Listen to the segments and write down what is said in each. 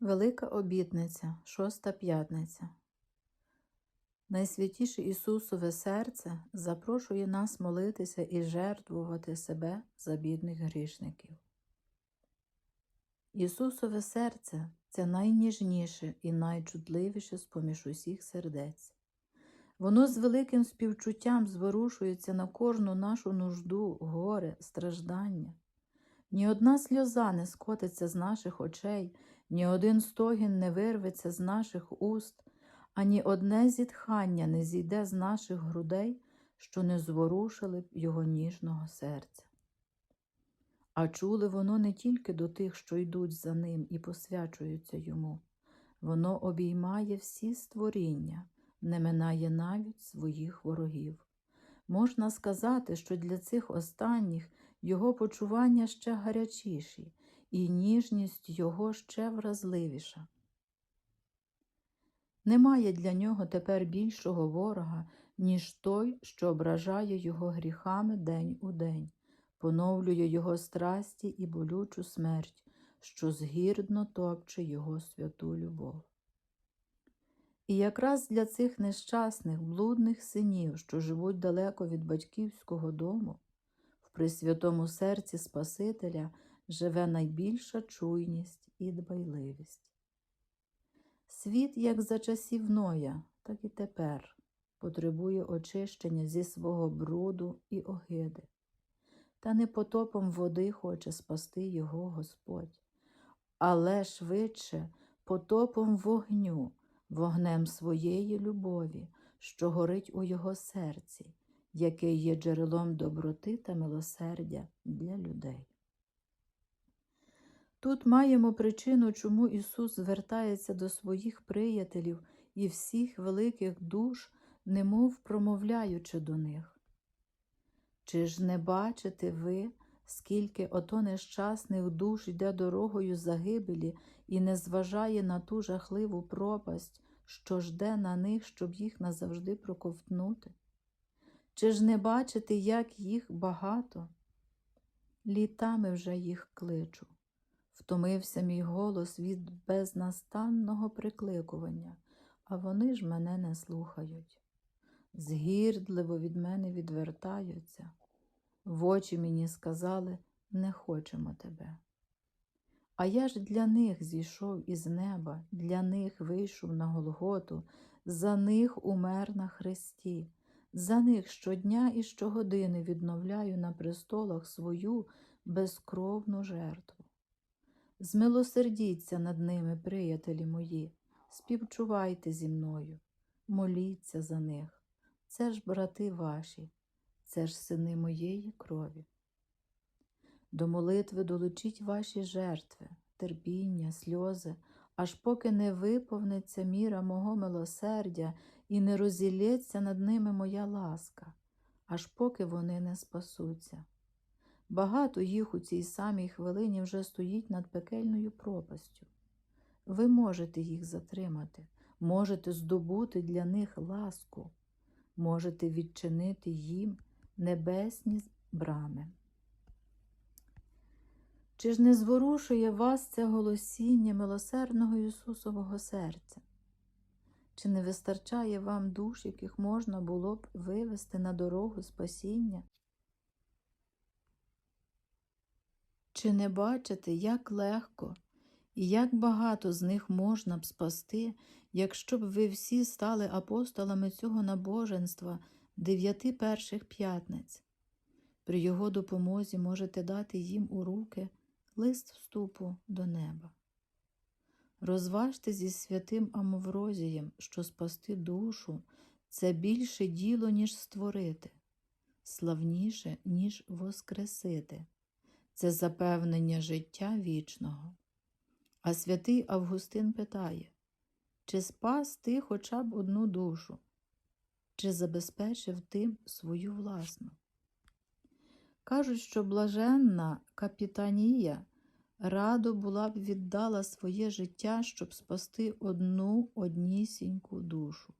Велика обітниця, шоста п'ятниця. Найсвятіше Ісусове серце запрошує нас молитися і жертвувати себе за бідних грішників. Ісусове серце це найніжніше і найчутливіше з поміж усіх сердець. Воно з великим співчуттям зворушується на кожну нашу нужду, горе, страждання. Ні одна сльоза не скотиться з наших очей, ні один стогін не вирветься з наших уст, ані одне зітхання не зійде з наших грудей, що не зворушили б його ніжного серця. А чули воно не тільки до тих, що йдуть за ним і посвячуються йому, воно обіймає всі створіння, не минає навіть своїх ворогів. Можна сказати, що для цих останніх його почування ще гарячіші, і ніжність його ще вразливіша. Немає для нього тепер більшого ворога, ніж той, що ображає його гріхами день у день, поновлює його страсті і болючу смерть, що згірдно топче його святу любов. І якраз для цих нещасних, блудних синів, що живуть далеко від батьківського дому, в присвятому серці Спасителя живе найбільша чуйність і дбайливість. Світ, як за часів Ноя, так і тепер потребує очищення зі свого бруду і огиди, та не потопом води хоче спасти його Господь, але швидше потопом вогню, вогнем своєї любові, що горить у його серці, яке є джерелом доброти та милосердя для людей. Тут маємо причину, чому Ісус звертається до своїх приятелів і всіх великих душ, немов промовляючи до них. Чи ж не бачите ви, скільки ото нещасних душ йде дорогою загибелі і не зважає на ту жахливу пропасть, що жде на них, щоб їх назавжди проковтнути? Чи ж не бачите, як їх багато? Літами вже їх кличу. Втомився мій голос від безнастанного прикликування, а вони ж мене не слухають. Згірдливо від мене відвертаються. В очі мені сказали не хочемо тебе. А я ж для них зійшов із неба, для них вийшов на Голготу, за них умер на хресті, за них щодня і щогодини відновляю на престолах свою безкровну жертву. Змилосердіться над ними, приятелі мої, співчувайте зі мною, моліться за них. Це ж брати ваші, це ж сини моєї крові. До молитви долучіть ваші жертви, терпіння, сльози, аж поки не виповниться міра мого милосердя і не розілється над ними моя ласка, аж поки вони не спасуться. Багато їх у цій самій хвилині вже стоїть над пекельною пропастю. Ви можете їх затримати, можете здобути для них ласку, можете відчинити їм небесні брами. Чи ж не зворушує вас це голосіння милосердного Ісусового серця? Чи не вистачає вам душ, яких можна було б вивести на дорогу спасіння? Чи не бачите, як легко і як багато з них можна б спасти, якщо б ви всі стали апостолами цього набоженства дев'яти перших п'ятниць? При його допомозі можете дати їм у руки лист вступу до неба. Розважте зі святим Амоврозієм, що спасти душу це більше діло, ніж створити, славніше, ніж воскресити це запевнення життя вічного. А святий Августин питає, чи спас ти хоча б одну душу, чи забезпечив тим свою власну? Кажуть, що блаженна капітанія радо була б віддала своє життя, щоб спасти одну однісіньку душу.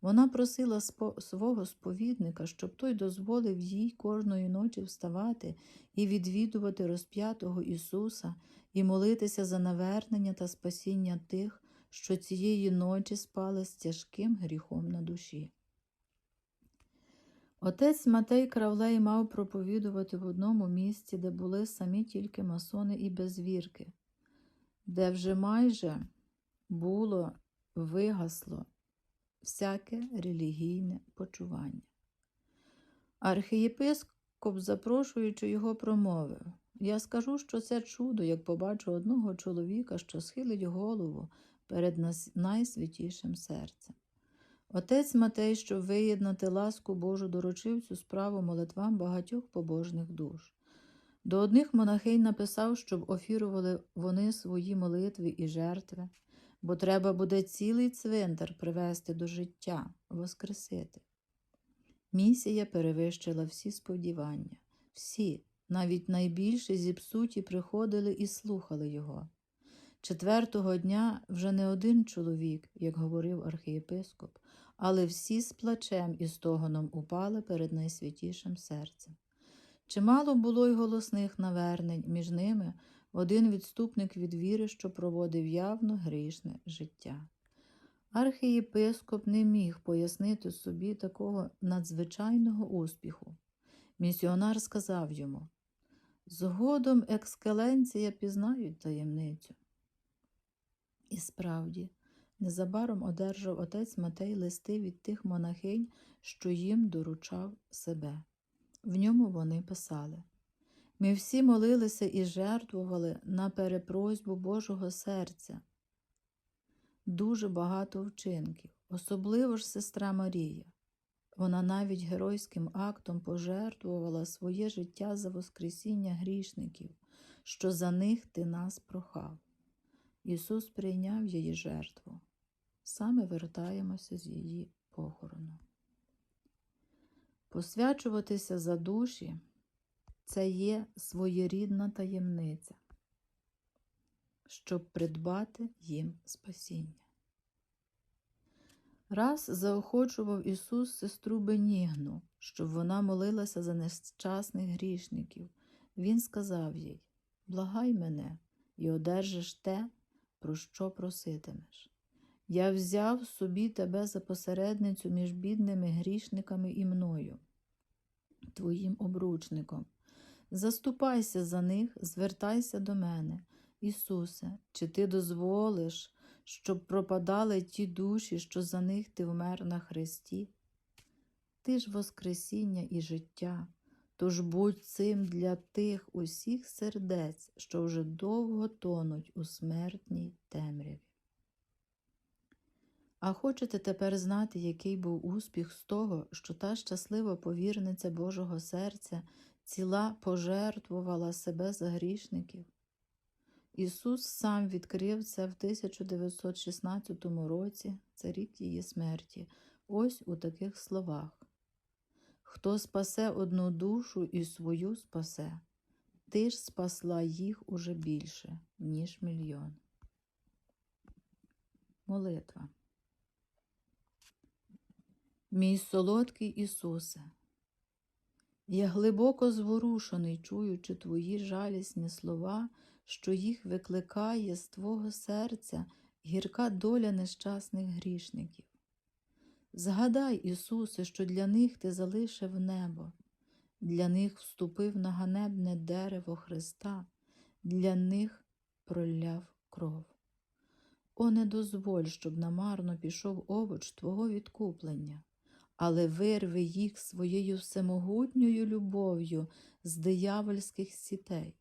Вона просила свого сповідника, щоб той дозволив їй кожної ночі вставати і відвідувати розп'ятого Ісуса і молитися за навернення та спасіння тих, що цієї ночі спали з тяжким гріхом на душі. Отець Матей Кравлей мав проповідувати в одному місці, де були самі тільки масони і безвірки, де вже майже було вигасло всяке релігійне почування. Архієпископ, запрошуючи його, промовив Я скажу, що це чудо, як побачу одного чоловіка, що схилить голову перед найсвятішим серцем. Отець Матей, щоб виєднати ласку Божу, доручив цю справу молитвам багатьох побожних душ. До одних монахинь написав, щоб офірували вони свої молитви і жертви, бо треба буде цілий цвинтар привести до життя, воскресити. Місія перевищила всі сподівання. Всі, навіть найбільші зіпсуті, приходили і слухали його. Четвертого дня вже не один чоловік, як говорив архієпископ, але всі з плачем і стогоном упали перед найсвятішим серцем. Чимало було й голосних навернень, між ними один відступник від віри, що проводив явно грішне життя. Архієпископ не міг пояснити собі такого надзвичайного успіху. Місіонар сказав йому Згодом екскеленція пізнають таємницю. І справді, незабаром одержав отець Матей листи від тих монахинь, що їм доручав себе. В ньому вони писали Ми всі молилися і жертвували на перепросьбу Божого серця. Дуже багато вчинків, особливо ж сестра Марія. Вона навіть геройським актом пожертвувала своє життя за Воскресіння грішників, що за них ти нас прохав. Ісус прийняв її жертву. Саме вертаємося з її похорону. Посвячуватися за душі це є своєрідна таємниця, щоб придбати їм спасіння. Раз заохочував Ісус сестру Бенігну, щоб вона молилася за нещасних грішників. Він сказав їй Благай мене і одержиш те, про що проситимеш. Я взяв собі тебе за посередницю між бідними грішниками і мною, твоїм обручником. Заступайся за них, звертайся до мене, Ісусе, чи ти дозволиш, щоб пропадали ті душі, що за них ти вмер на Христі? Ти ж Воскресіння і життя, тож будь цим для тих усіх сердець, що вже довго тонуть у смертній темряві. А хочете тепер знати, який був успіх з того, що та щаслива повірниця Божого серця ціла пожертвувала себе за грішників? Ісус сам відкрив це в 1916 році, це рік її смерті, ось у таких словах. Хто спасе одну душу і свою спасе, ти ж спасла їх уже більше, ніж мільйон. Молитва. Мій солодкий Ісусе, я глибоко зворушений, чуючи Твої жалісні слова, що їх викликає з Твого серця гірка доля нещасних грішників. Згадай, Ісусе, що для них Ти залишив небо, для них вступив на ганебне дерево Христа, для них проляв кров. О, не дозволь, щоб намарно пішов овоч Твого відкуплення, але вирви їх своєю всемогутньою любов'ю з диявольських сітей.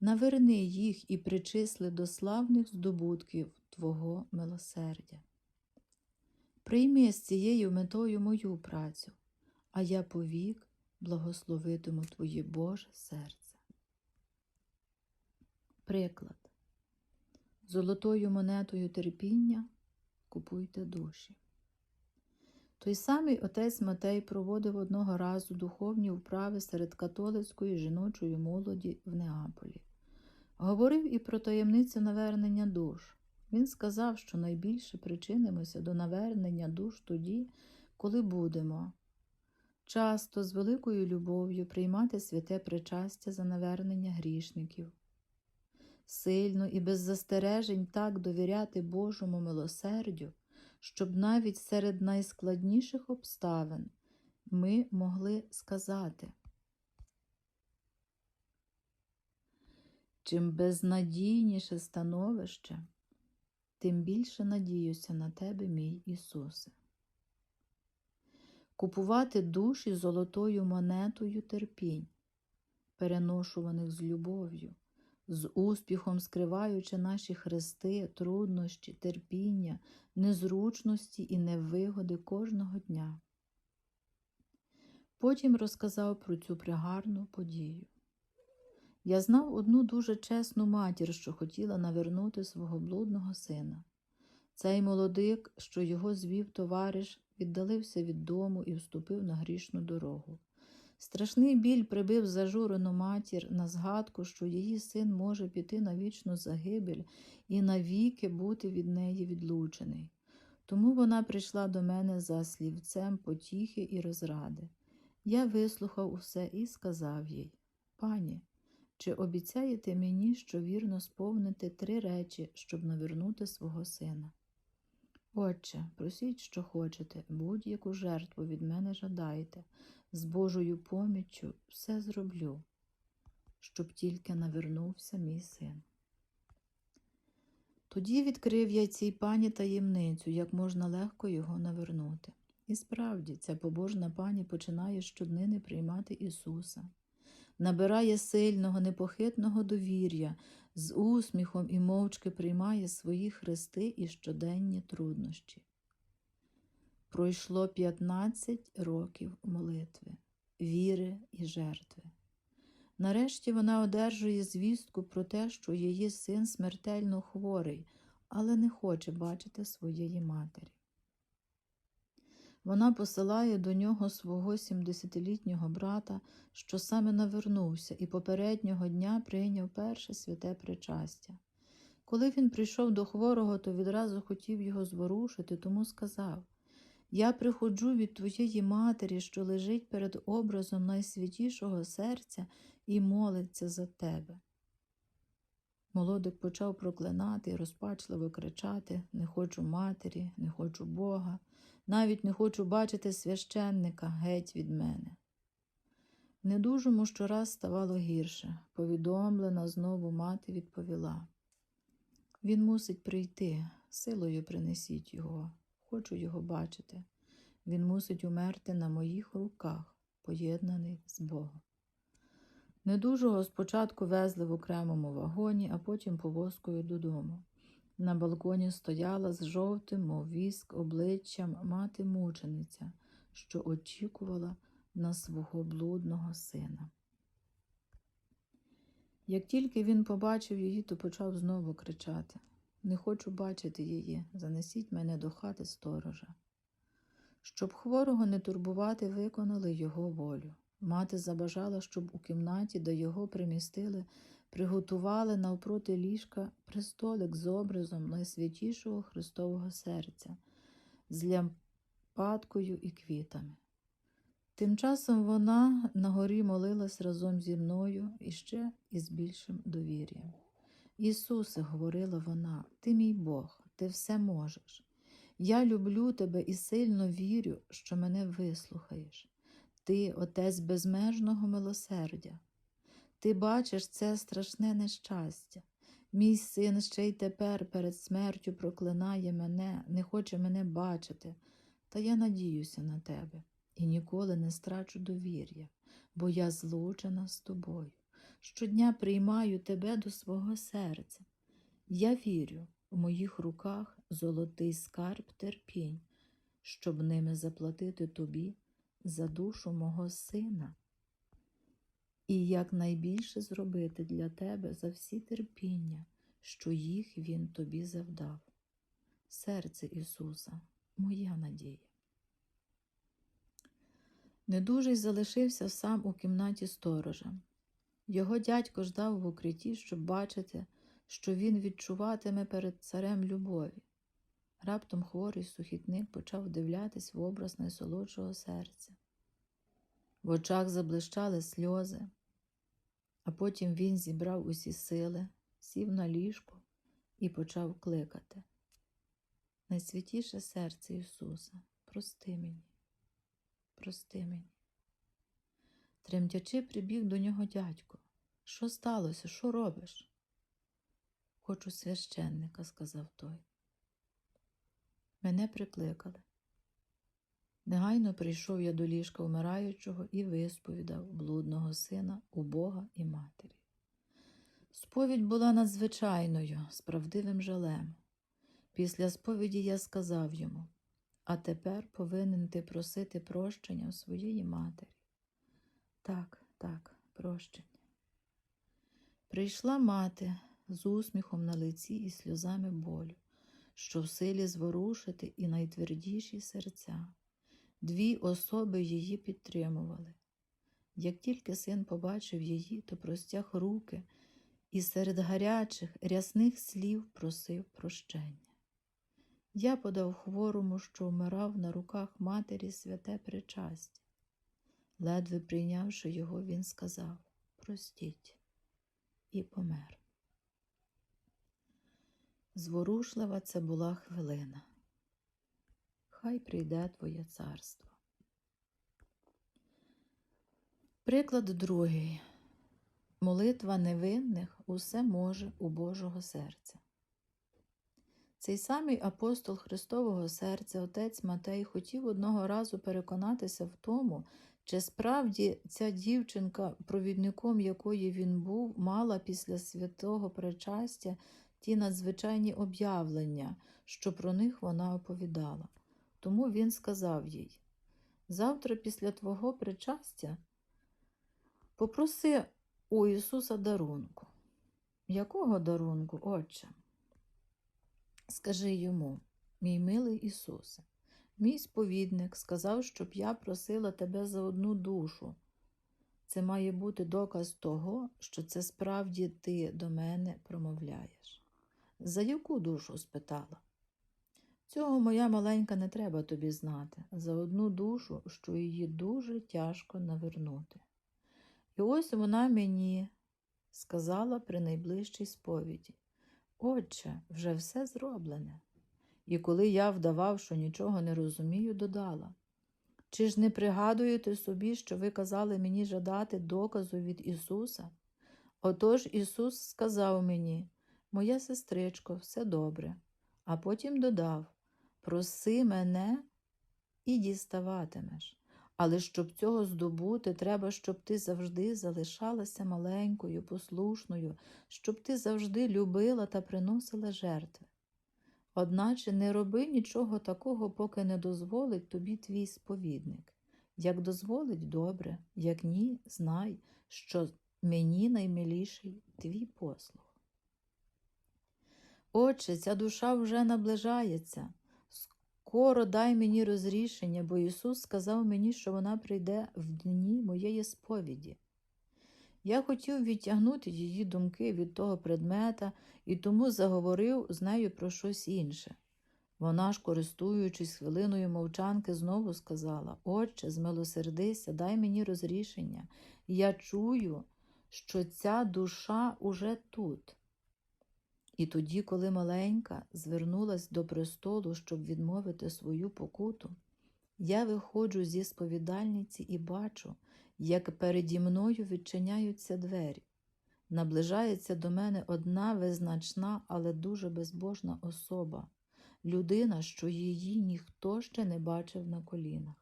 Наверни їх і причисли до славних здобутків Твого милосердя. Прийми з цією метою мою працю, а я повік благословитиму Твоє Боже серце. Приклад. Золотою монетою терпіння купуйте душі. Той самий отець Матей проводив одного разу духовні вправи серед католицької жіночої молоді в Неаполі. Говорив і про таємницю навернення душ. Він сказав, що найбільше причинимося до навернення душ тоді, коли будемо часто з великою любов'ю приймати святе причастя за навернення грішників. сильно і без застережень так довіряти Божому милосердю, щоб навіть серед найскладніших обставин ми могли сказати. Чим безнадійніше становище, тим більше надіюся на тебе, мій Ісусе. Купувати душі золотою монетою терпінь, переношуваних з любов'ю, з успіхом скриваючи наші хрести, труднощі, терпіння, незручності і невигоди кожного дня. Потім розказав про цю пригарну подію. Я знав одну дуже чесну матір, що хотіла навернути свого блудного сина. Цей молодик, що його звів товариш, віддалився від дому і вступив на грішну дорогу. Страшний біль прибив зажурену матір на згадку, що її син може піти на вічну загибель і навіки бути від неї відлучений. Тому вона прийшла до мене за слівцем потіхи і розради. Я вислухав усе і сказав їй Пані, чи обіцяєте мені, що вірно сповните три речі, щоб навернути свого сина? Отче, просіть, що хочете, будь-яку жертву від мене жадаєте, з Божою поміччю все зроблю, щоб тільки навернувся мій син. Тоді відкрив я цій пані таємницю, як можна легко його навернути. І справді, ця побожна пані починає щоднини приймати Ісуса, набирає сильного, непохитного довір'я, з усміхом і мовчки приймає свої хрести і щоденні труднощі. Пройшло 15 років молитви, віри і жертви. Нарешті вона одержує звістку про те, що її син смертельно хворий, але не хоче бачити своєї матері. Вона посилає до нього свого 70-літнього брата, що саме навернувся, і попереднього дня прийняв перше святе причастя. Коли він прийшов до хворого, то відразу хотів його зворушити, тому сказав Я приходжу від твоєї матері, що лежить перед образом найсвятішого серця і молиться за тебе. Молодик почав проклинати і розпачливо кричати Не хочу матері, не хочу Бога, навіть не хочу бачити священника геть від мене. Недужому щораз ставало гірше. Повідомлена знову мати відповіла Він мусить прийти, силою принесіть його, хочу його бачити. Він мусить умерти на моїх руках, поєднаний з Богом. Недужого спочатку везли в окремому вагоні, а потім повозкою додому. На балконі стояла з жовтим, мов віск, обличчям мати мучениця, що очікувала на свого блудного сина. Як тільки він побачив її, то почав знову кричати Не хочу бачити її, занесіть мене до хати сторожа. Щоб хворого не турбувати, виконали його волю. Мати забажала, щоб у кімнаті, де його примістили, приготували навпроти ліжка престолик з образом найсвятішого Христового серця, з лямпадкою і квітами. Тим часом вона на горі молилась разом зі мною і ще із більшим довір'ям. Ісусе, говорила вона, ти мій Бог, ти все можеш. Я люблю тебе і сильно вірю, що мене вислухаєш. Ти, Отець безмежного милосердя. Ти бачиш це страшне нещастя. Мій син ще й тепер перед смертю проклинає мене, не хоче мене бачити, та я надіюся на тебе і ніколи не страчу довір'я, бо я злучена з тобою. Щодня приймаю тебе до свого серця. Я вірю, у моїх руках золотий скарб терпінь, щоб ними заплатити тобі за душу мого сина і якнайбільше зробити для тебе за всі терпіння, що їх Він тобі завдав. Серце Ісуса, моя надія. Недужий залишився сам у кімнаті сторожа. Його дядько ждав в укритті, щоб бачити, що він відчуватиме перед царем любові. Раптом хворий сухітник почав дивлятись в образ найсолодшого серця. В очах заблищали сльози, а потім він зібрав усі сили, сів на ліжко і почав кликати. Найсвятіше серце Ісуса, прости мені, прости мені. Тремтячи, прибіг до нього дядько. Що сталося? Що робиш? Хочу священника, сказав той. Мене прикликали. Негайно прийшов я до ліжка вмираючого і висповідав блудного сина у Бога і матері. Сповідь була надзвичайною, з правдивим жалем. Після сповіді я сказав йому, а тепер повинен ти просити прощення у своєї матері. Так, так, прощення. Прийшла мати з усміхом на лиці і сльозами болю, що в силі зворушити і найтвердіші серця. Дві особи її підтримували. Як тільки син побачив її, то простяг руки і серед гарячих, рясних слів просив прощення. Я подав хворому, що вмирав на руках матері святе причастя. Ледве прийнявши його, він сказав Простіть, і помер. Зворушлива це була хвилина. Хай прийде Твоє царство. Приклад другий. Молитва невинних усе може у Божого серця. Цей самий апостол Христового серця, отець Матей, хотів одного разу переконатися в тому, чи справді ця дівчинка, провідником якої він був, мала після святого причастя ті надзвичайні об'явлення, що про них вона оповідала. Тому він сказав їй: Завтра, після твого причастя, попроси у Ісуса дарунку. Якого дарунку, Отче? Скажи йому, мій милий Ісусе, мій сповідник сказав, щоб я просила тебе за одну душу. Це має бути доказ того, що це справді ти до мене промовляєш. За яку душу? спитала. Цього моя маленька не треба тобі знати, за одну душу, що її дуже тяжко навернути. І ось вона мені сказала при найближчій сповіді Отче, вже все зроблене. І коли я вдавав, що нічого не розумію, додала Чи ж не пригадуєте собі, що ви казали мені жадати доказу від Ісуса? Отож Ісус сказав мені, Моя сестричко, все добре, а потім додав Проси мене і діставатимеш. Але щоб цього здобути, треба, щоб ти завжди залишалася маленькою, послушною, щоб ти завжди любила та приносила жертви. Одначе не роби нічого такого, поки не дозволить тобі твій сповідник. Як дозволить добре, як ні, знай, що мені наймиліший твій послуг. Отче, ця душа вже наближається. Скоро дай мені розрішення, бо Ісус сказав мені, що вона прийде в дні моєї сповіді. Я хотів відтягнути її думки від того предмета і тому заговорив з нею про щось інше. Вона ж, користуючись хвилиною мовчанки, знову сказала Отче, змилосердися, дай мені розрішення. Я чую, що ця душа уже тут. І тоді, коли маленька звернулась до престолу, щоб відмовити свою покуту, я виходжу зі сповідальниці і бачу, як переді мною відчиняються двері. Наближається до мене одна визначна, але дуже безбожна особа, людина, що її ніхто ще не бачив на колінах.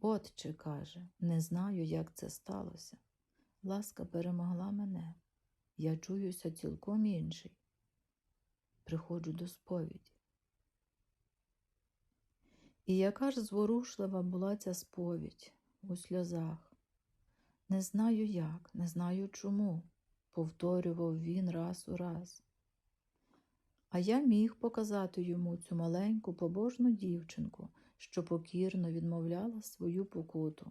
Отче, каже, не знаю, як це сталося. Ласка перемогла мене. Я чуюся цілком інший. Приходжу до сповіді. І яка ж зворушлива була ця сповідь у сльозах. Не знаю як, не знаю чому, повторював він раз у раз. А я міг показати йому цю маленьку побожну дівчинку, що покірно відмовляла свою покуту,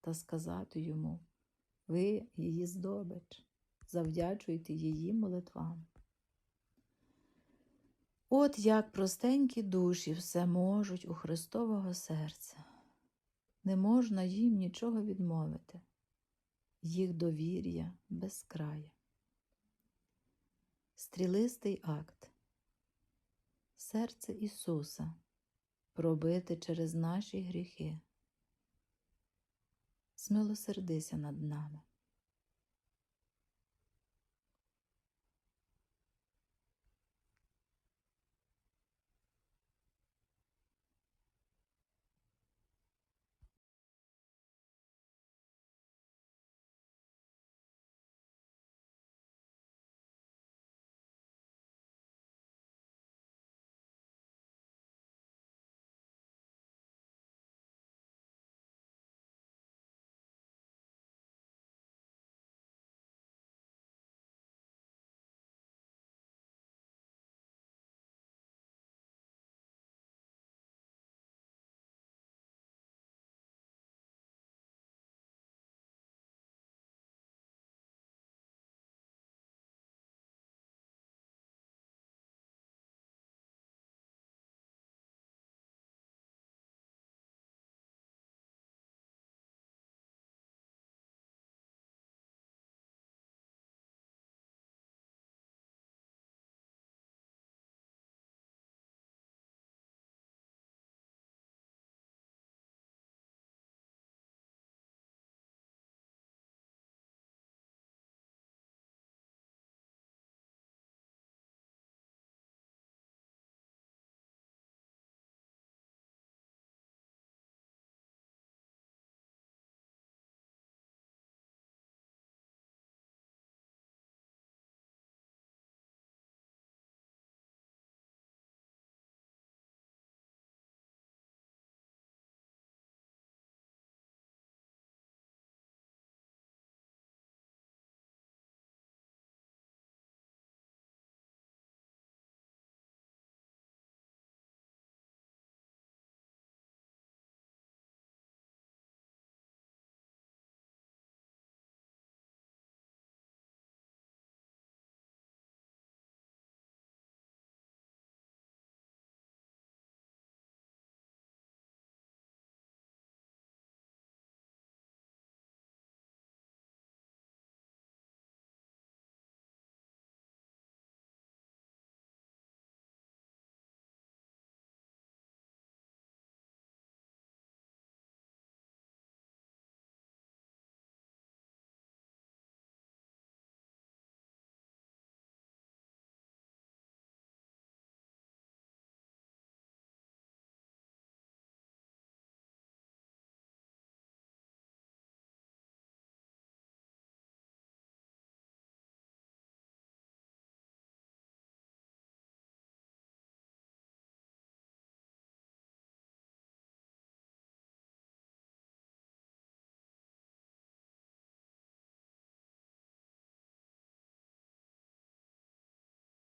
та сказати йому ви її здобич завдячуйте її молитвам. От як простенькі душі все можуть у Христового серця. Не можна їм нічого відмовити, їх довір'я безкрає. Стрілистий акт. Серце Ісуса пробите через наші гріхи. Смилосердися над нами.